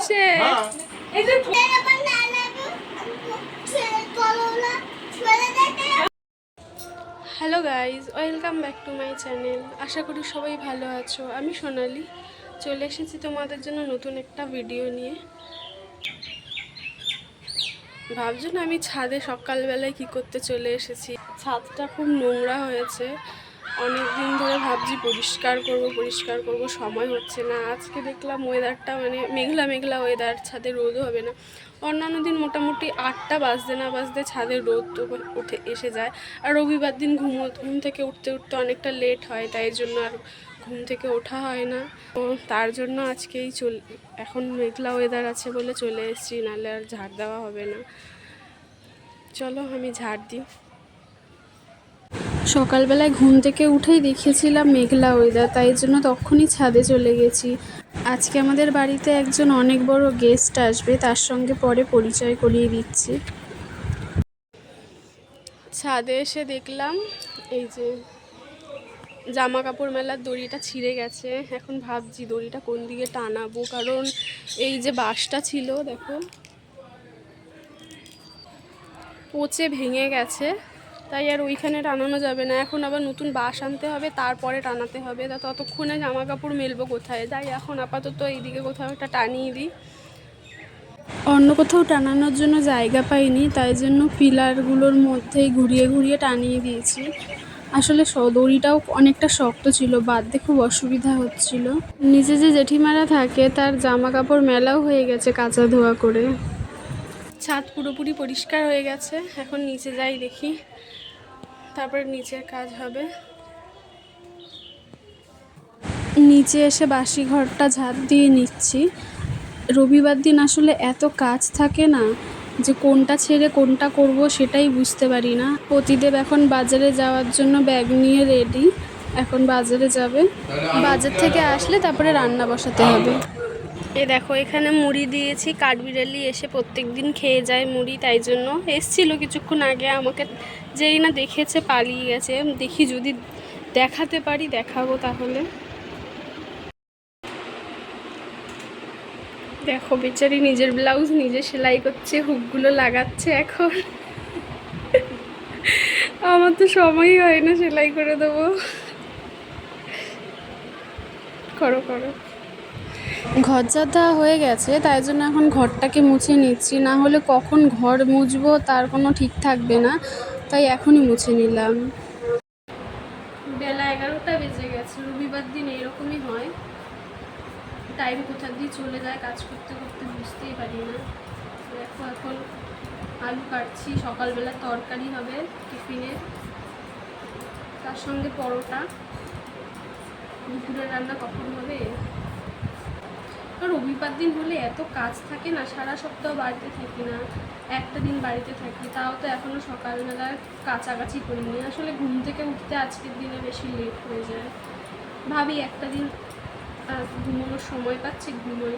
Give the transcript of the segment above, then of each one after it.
এসে হ্যাঁ hello guys welcome back to my channel আশা করি সবাই ভালো আছো। আমি সোনালি। চলে এসেছি তোমাদের জন্য নতুন একটা ভিডিও নিয়ে। ভাবছ না আমি ছাদে সকালবেলায় কি করতে চলে এসেছি? ছাদটা খুব নোংরা হয়েছে। অনেক দিন ধরে ভাবছি পরিষ্কার করব পরিষ্কার করব, সময় হচ্ছে না। আজকে দেখলাম ওয়েদারটা মানে মেঘলা মেঘলা ওয়েদার ছাদে রোদও হবে না। অন্যান্য দিন মোটামুটি আটটা বাজতে না বাজতে ছাদে রোদ তো উঠে এসে যায়। আর রবিবার দিন ঘুমো, ঘুম থেকে উঠতে উঠতে অনেকটা লেট হয়, তাই জন্য আর ঘুম থেকে ওঠা হয় না। তো তার জন্য আজকেই চল, এখন মেঘলা ওয়েদার আছে বলে চলে এসেছি, নাহলে আর ঝাড় দেওয়া হবে না। চলো আমি ঝাড় দিই। সকালবেলায় ঘুম থেকে উঠেই দেখেছিলাম মেঘলা ওয়েদার তাই জন্য তখনই ছাদে চলে গেছি। আজকে আমাদের বাড়িতে একজন অনেক বড় গেস্ট আসবে, তার সঙ্গে পরে পরিচয় করিয়ে দিচ্ছি। ছাদে এসে দেখলাম, এই যে জামা কাপড় মেলার দড়িটা ছিঁড়ে গেছে। এখন ভাবছি দড়িটা কোন দিকে টানাবো, কারণ এই যে বাঁশটা ছিল দেখো পচে ভেঙে গেছে। তাই আর ওইখানে টানানো যাবে না। এখন আবার নতুন বাঁশ আনতে হবে, তারপরে টানাতে হবে। তা ততক্ষণে জামা কাপড় মেলবো কোথায়? যাই এখন আপাতত এইদিকে কোথাও একটা টানিয়ে দিই। অন্য কোথাও টানানোর জন্য জায়গা পাইনি, তাই জন্য পিলারগুলোর মধ্যেই ঘুরিয়ে ঘুরিয়ে টানিয়ে দিয়েছি। আসলে দড়িটাও অনেকটা শক্ত ছিল, বাঁধতে খুব অসুবিধা হচ্ছিল। নিচে যে জেঠিমারা থাকে, তার জামা কাপড় মেলাও হয়ে গেছে কাঁচা ধোয়া করে। ছাদ পুরোপুরি পরিষ্কার হয়ে গেছে, এখন নিচে যাই দেখি। তারপরে নিচের কাজ হবে। নিচে এসে বাসি ঘরটা ঝাঁপ দিয়ে নিচ্ছি। রবিবার দিন আসলে এত কাজ থাকে না যে কোনটা ছেড়ে কোনটা করব সেটাই বুঝতে পারি না। প্রতিদেব এখন বাজারে যাওয়ার জন্য ব্যাগ নিয়ে রেডি এখন বাজারে যাবে। বাজার থেকে আসলে তারপরে রান্না বসাতে হবে। এ দেখো, এখানে মুড়ি দিয়েছি, কাঠবিড়ালি এসে প্রত্যেক দিন খেয়ে যায় মুড়ি, তাই জন্য এসছিল কিছুক্ষণ আগে, আমাকে যেই না দেখেছে পালিয়ে গেছে। দেখি যদি দেখাতে পারি, দেখাবো তাহলে। দেখো, বেচারি নিজের ব্লাউজ নিজে সেলাই করছে, হুকগুলো লাগাচ্ছে এখন। আমার তো সময়ই হয় না সেলাই করে দেবো। করো করো। ঘর ঝাঁটা হয়ে গেছে, তাই জন্য এখন ঘরটাকে মুছে নিচ্ছি। না হলে কখন ঘর মুছবো তার কোনো ঠিক থাকবে না, তাই এখনই মুছে নিলাম। বেলা এগারোটা বেজে গেছে, রবিবার দিন এরকমই হয়। টাইম কোথা দিয়ে চলে যায়, কাজ করতে করতে বুঝতেই পারি না। দেখো এখন আলু কাটছি, সকালবেলা তরকারি হবে টিফিনে। তার সঙ্গে পরোটা। দুপুরের রান্না কখন হবে? রবিবার দিন হলে এত কাজ থাকে না, সারা সপ্তাহ বাড়িতে থাকি না, একটা দিন বাড়িতে থাকি, তাও তো এখনও সকালবেলা কাছাকাছি করিনি আসলে ঘুম থেকে উঠতে আজকের দিনে বেশি লেট হয়ে যায়। ভাবি একটা দিন ঘুমানোর সময় পাচ্ছি, ঘুমোই,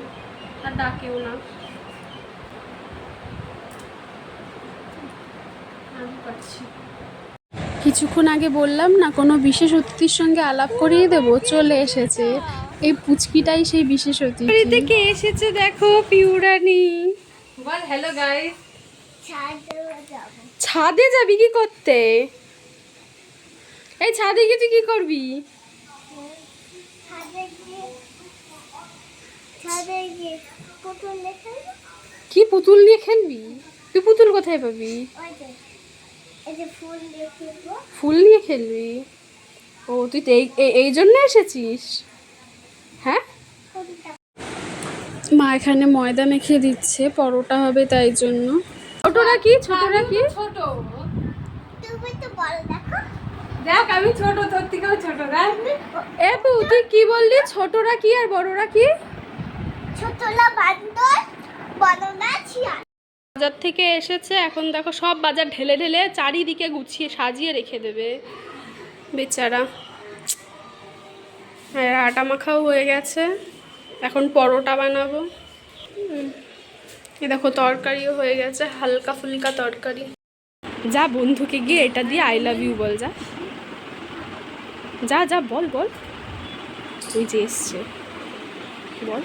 আর ডাকেও না। আমি পাচ্ছি। কিছুক্ষণ আগে বললাম না, কোনো বিশেষ অতিথির সঙ্গে আলাপ করিয়ে দেব, চলে এসেছে। এই পুচকিটাই সেই বিশেষ অতিথি। থেকে এসেছে দেখো পিউরানি? বল হ্যালো গাইস ছাদে যাবি। কি করতে? এই ছাদে গিয়ে তুই কি করবি? কি পুতুল নিয়ে খেলবি? তুই পুতুল কোথায় পাবি? ফুল নিয়ে খেলবি? ও তুই তো এই এই- এই জন্য এসেছিস? হ্যাঁ? মা এখানে ময়দা মেখে দিচ্ছে পরোটা হবে তাই জন্য। ছোটরা কি? ছোটরা কি? ছোট দেখ। আমি ছোট তোর থেকেও ছোট দেখ। এ তুই কি বললি? ছোটরা কি আর বড়রা কি? বান্দর বড়রা বাজার থেকে এসেছে এখন দেখো সব বাজার ঢেলে ঢেলে চারিদিকে গুছিয়ে সাজিয়ে রেখে দেবে। বেচারা। আর আটা মাখাও হয়ে গেছে। এখন পরোটা বানাবো। এই দেখো তরকারিও হয়ে গেছে হালকা ফুলকা তরকারি। যা বন্ধুকে গিয়ে এটা দিয়ে আই লাভ ইউ বল যা। যা যা বল বল। ওই যে এসছে। বল।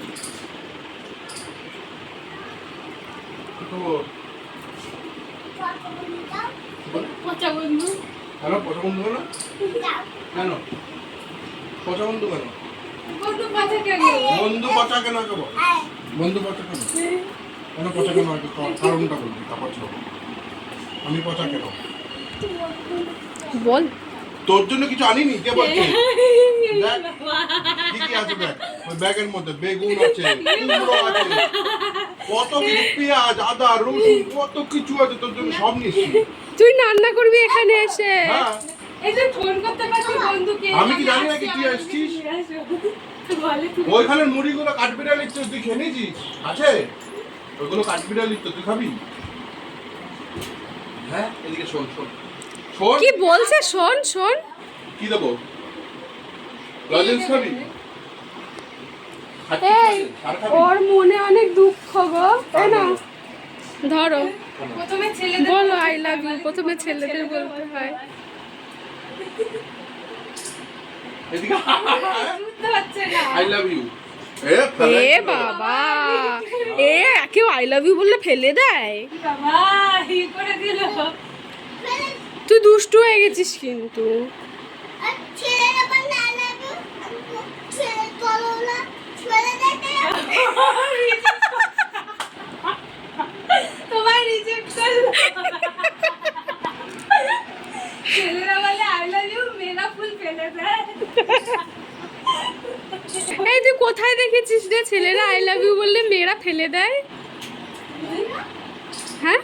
পচা বন্ধু। পচা বন্ধু কেন? পচা বন্ধু কেন? বন্ধু পচা কেন? বন্ধু পচা কেন আগে বল বন্ধু পচা কেন? কেন পচা কেন আগে কারণটা বলবি তারপর ছিল আমি পচা কেন? বল। তোর জন্য কিছু আনিনি? কে বলছে? কি কি আছে দেখ। ওই ব্যাগের মধ্যে বেগুন আছে কুমড়ো আছে কত কিছু পেঁয়াজ আদা রসুন কত কিছু আছে তোর জন্য সব নিচ্ছি। তুই রান্না করবি এখানে এসে। হ্যাঁ। এই যে ফোন করতে পারছি বন্ধুকে। আমি কি জানি না কি তুই আসছিস? ওইখানে মুড়িগুলো তো তুই খেয়ে নিয়েছিস আছে? ওইগুলো তো তুই খাবি? হ্যাঁ এদিকে শোন শোন। শোন। কি বলছে? শোন শোন। কি দেবো? লজেন্স খাবি? এই? ওর মনে অনেক দুঃখ গো তাই না? ধরো। প্রথমে ছেলেদের বলো আই লাভ ইউ প্রথমে ছেলেদের বলতে হয় এদিকে বুঝতে পারছে না আই লাভ ইউ এ। বাবা। এ কেউ আই লাভ ইউ বললে ফেলে দেয়? বাবা ই করে দিল। তুই দুষ্টু হয়ে গেছিস কিন্তু। তোমায় রিজেক্ট করল। ছেলেরা বলে আই লাভ ইউ মেয়েরা ফুল ফেলে দেয় এই তুই কোথায় দেখেছিস রে ছেলেরা? আই লাভ ইউ বললে মেয়েরা ফেলে দেয়? হ্যাঁ?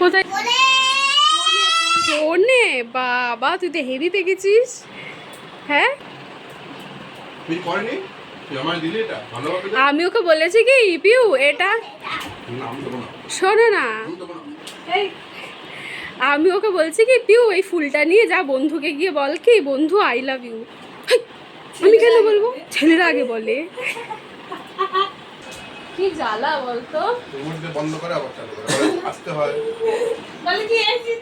কোথায়? ফোনে বাবা তুই তো হেভি দেখেছিস। হ্যাঁ। আমি ওকে বলেছি কি পিউ এটা শোনো না। আমি দেবো ওকে বলছি কি পিউ এই ফুলটা নিয়ে যা বন্ধুকে গিয়ে বল কি বন্ধু আই লাভ ইউ আমি কেন বলব? ছেলেরা আগে বলে। কি জ্বালা বলতো? বন্ধ করে আবার চালু করে আসতে হয়। বলে কি এসি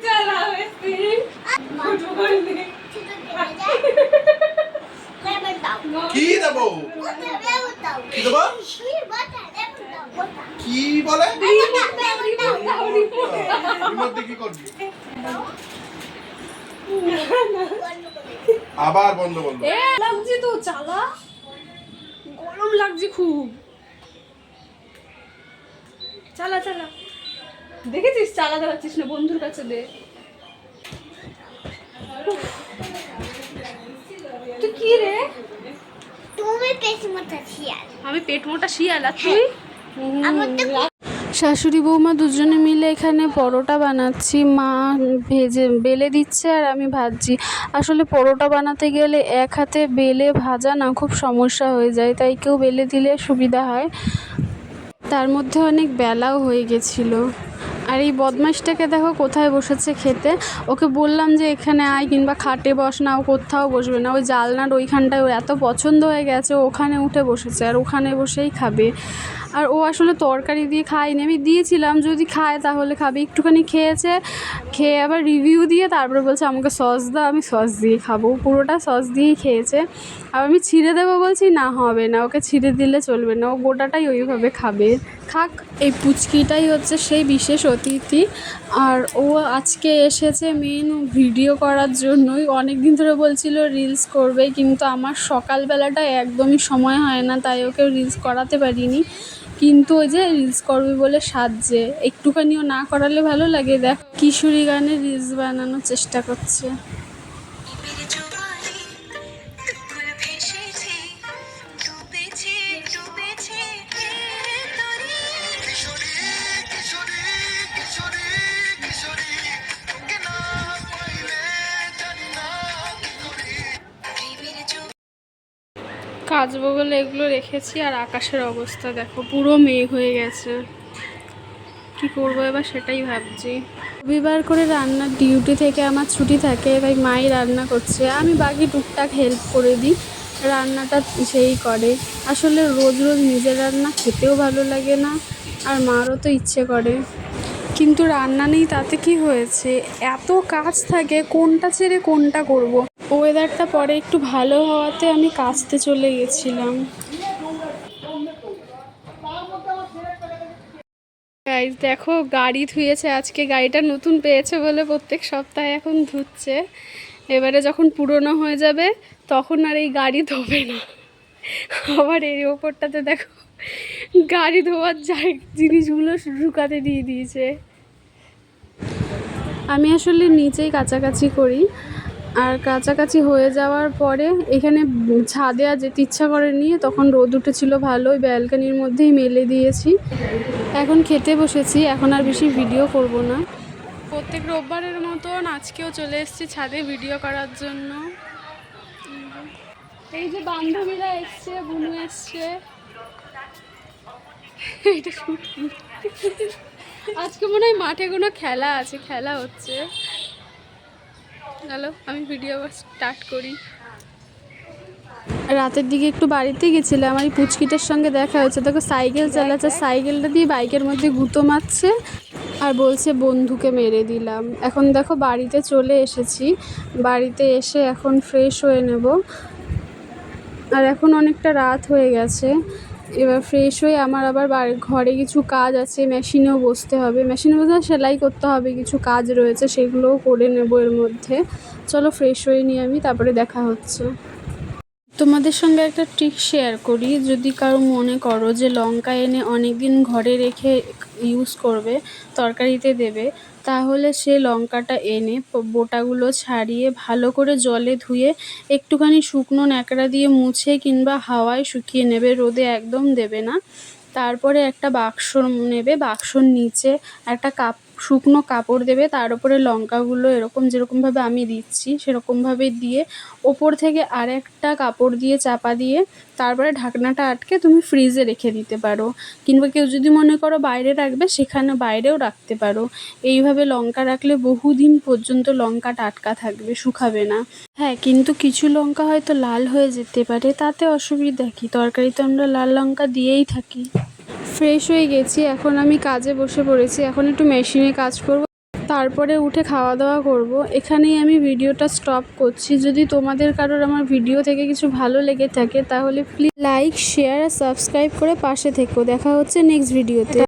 লেমন দাও কি দেবো? কি দেবো? কি বলে? কি করবি বন্ধ আবার বন্ধ। করল লাগছে তো চালা। গরম লাগছে খুব। চালা চালা। দেখেছিস? চালাতে পারছিস না বন্ধুর কাছে দে। তুই কি রে? তুমি পেছি মতো শিয়াল। আমি পেট মোটা শিয়াল আর তুই? শাশুড়ি বৌমা দুজনে মিলে এখানে পরোটা বানাচ্ছি। মা ভেজে বেলে দিচ্ছে আর আমি ভাজছি। আসলে পরোটা বানাতে গেলে এক হাতে বেলে ভাজা না খুব সমস্যা হয়ে যায়, তাই কেউ বেলে দিলে সুবিধা হয়। তার মধ্যে অনেক বেলাও হয়ে গেছিল। আর এই বদমাইশটাকে দেখো কোথায় বসেছে খেতে। ওকে বললাম যে এখানে আয় কিংবা খাটে বস না, ও কোথাও বসবে না। ওই জালনার ওইখানটায় ওর এত পছন্দ হয়ে গেছে, ওখানে উঠে বসেছে আর ওখানে বসেই খাবে। আর ও আসলে তরকারি দিয়ে খায়নি। আমি দিয়েছিলাম, যদি খায় তাহলে খাবে। একটুখানি খেয়েছে, খেয়ে আবার রিভিউ দিয়ে তারপরে বলছে, আমাকে সস দাও, আমি সস দিয়ে খাব। পুরোটা সস দিয়েই খেয়েছে। আর আমি ছিঁড়ে দেবো বলছি, না, হবে না, ওকে ছিঁড়ে দিলে চলবে না। ও গোটাটাই ওইভাবে খাবে। খাক এই পুচকিটাই হচ্ছে সেই বিশেষ অতিথি। আর ও আজকে এসেছে মেন ভিডিও করার জন্যই। অনেক দিন ধরে বলছিল রিলস করবে। কিন্তু আমার সকালবেলাটা একদমই সময় হয় না, তাই ওকে রিলস করাতে পারিনি। কিন্তু ওই যে রিলস করবে বলে সাজছে। একটুখানিও না করালে ভালো লাগে। দেখ, কিশোরী গানে রিলস বানানোর চেষ্টা করছে। কাচবো বলে এগুলো রেখেছি আর আকাশের অবস্থা দেখো, পুরো মেঘ হয়ে গেছে। কি করব এবার সেটাই ভাবছি। রবিবার করে রান্নার ডিউটি থেকে আমার ছুটি থাকে, তাই মাই রান্না করছে। আমি বাকি টুকটাক হেল্প করে দিই, রান্নাটা সেই করে। আসলে রোজ রোজ নিজের রান্না খেতেও ভালো লাগে না, আর মারও তো ইচ্ছে করে। কিন্তু রান্না নেই, তাতে কি হয়েছে? এত কাজ থাকে, কোনটা ছেড়ে কোনটা করব। ওয়েদারটা পরে একটু ভালো হওয়াতে আমি কাচতে চলে গেছিলাম। গাইজ দেখো, গাড়ি ধুয়েছে, আজকে গাড়িটা নতুন পেয়েছে বলে প্রত্যেক সপ্তাহে এখন ধুচ্ছে। এবারে যখন পুরনো হয়ে যাবে, তখন আর এই গাড়ি ধোবে না। আবার এই ওপরটাতে দেখো, গাড়ি ধোয়ার যাই জিনিসগুলো শুকাতে দিয়ে দিয়েছে। আমি আসলে নিচেই কাছাকাছি করি। আর কাছাকাছি হয়ে যাওয়ার পরে এখানে ছাদে আর যেতে ইচ্ছা করেনি, তখন রোদ উঠেছিল ভালো ওই ব্যালকানির মধ্যেই মেলে দিয়েছি। এখন খেতে বসেছি, এখন আর বেশি ভিডিও করব না। প্রত্যেক রোববারের মতন আজকেও চলে এসেছি ছাদে ভিডিও করার জন্য। এই যে বান্ধবীরা এসছে, বুনু এসছে। এটা শুট আজকে মনে হয় মাঠে কোনো খেলা আছে, খেলা হচ্ছে। হ্যালো আমি ভিডিও স্টার্ট করি। রাতের দিকে একটু বাড়িতে গেছিলাম এই পুচকিটার সঙ্গে দেখা হয়েছে। দেখো, সাইকেল চালাচ্ছে, সাইকেলটা দিয়ে বাইকের মধ্যে গুঁতো মারছে আর বলছে, বন্ধুকে মেরে দিলাম। এখন দেখো, বাড়িতে চলে এসেছি। বাড়িতে এসে এখন ফ্রেশ হয়ে নেব। আর এখন অনেকটা রাত হয়ে গেছে। এবার ফ্রেশ হয়ে আমার আবার ঘরে কিছু কাজ আছে মেশিনেও বসতে হবে। মেশিনে বসে সেলাই করতে হবে, কিছু কাজ রয়েছে, সেগুলোও করে নেব এর মধ্যে। চলো ফ্রেশ হয়ে নিয়ে আমি, তারপরে দেখা হচ্ছে। তোমাদের সঙ্গে একটা ট্রিক শেয়ার করি, যদি কারও মনে করো যে লঙ্কা এনে অনেক দিন ঘরে রেখে ইউজ করবে, তরকারিতে দেবে তাহলে সে লঙ্কাটা এনে বোটাগুলো ছাড়িয়ে ভালো করে জলে ধুয়ে একটুখানি শুকনো ন্যাকড়া দিয়ে মুছে কিংবা হাওয়ায় শুকিয়ে নেবে, রোদে একদম দেবে না। তারপরে একটা বাক্স নেবে, বাক্সর নিচে একটা কাপ শুকনো কাপড় দেবে, তার উপরে লঙ্কাগুলো এরকম যেরকমভাবে আমি দিচ্ছি, সেরকমভাবে দিয়ে ওপর থেকে আর একটা কাপড় দিয়ে চাপা দিয়ে তারপরে ঢাকনাটা আটকে তুমি ফ্রিজে রেখে দিতে পারো। কিংবা কেউ যদি মনে করো বাইরে রাখবে, সেখানে বাইরেও রাখতে পারো। এইভাবে লঙ্কা রাখলে বহুদিন পর্যন্ত লঙ্কা টাটকা থাকবে, শুকাবে না। হ্যাঁ কিন্তু কিছু লঙ্কা হয়তো লাল হয়ে যেতে পারে, তাতে অসুবিধা কী? তরকারিতে আমরা লাল লঙ্কা দিয়েই থাকি। ফ্রেশ হয়ে গেছি, এখন আমি কাজে বসে পড়েছি, এখন একটু মেশিনে কাজ করব। তারপরে উঠে খাওয়া দাওয়া করব। এখানেই আমি ভিডিওটা স্টপ করছি। যদি তোমাদের কারোর আমার ভিডিও থেকে কিছু ভালো লেগে থাকে, তাহলে প্লিজ লাইক শেয়ার আর সাবস্ক্রাইব করে পাশে থেকো। দেখা হচ্ছে নেক্সট ভিডিওতে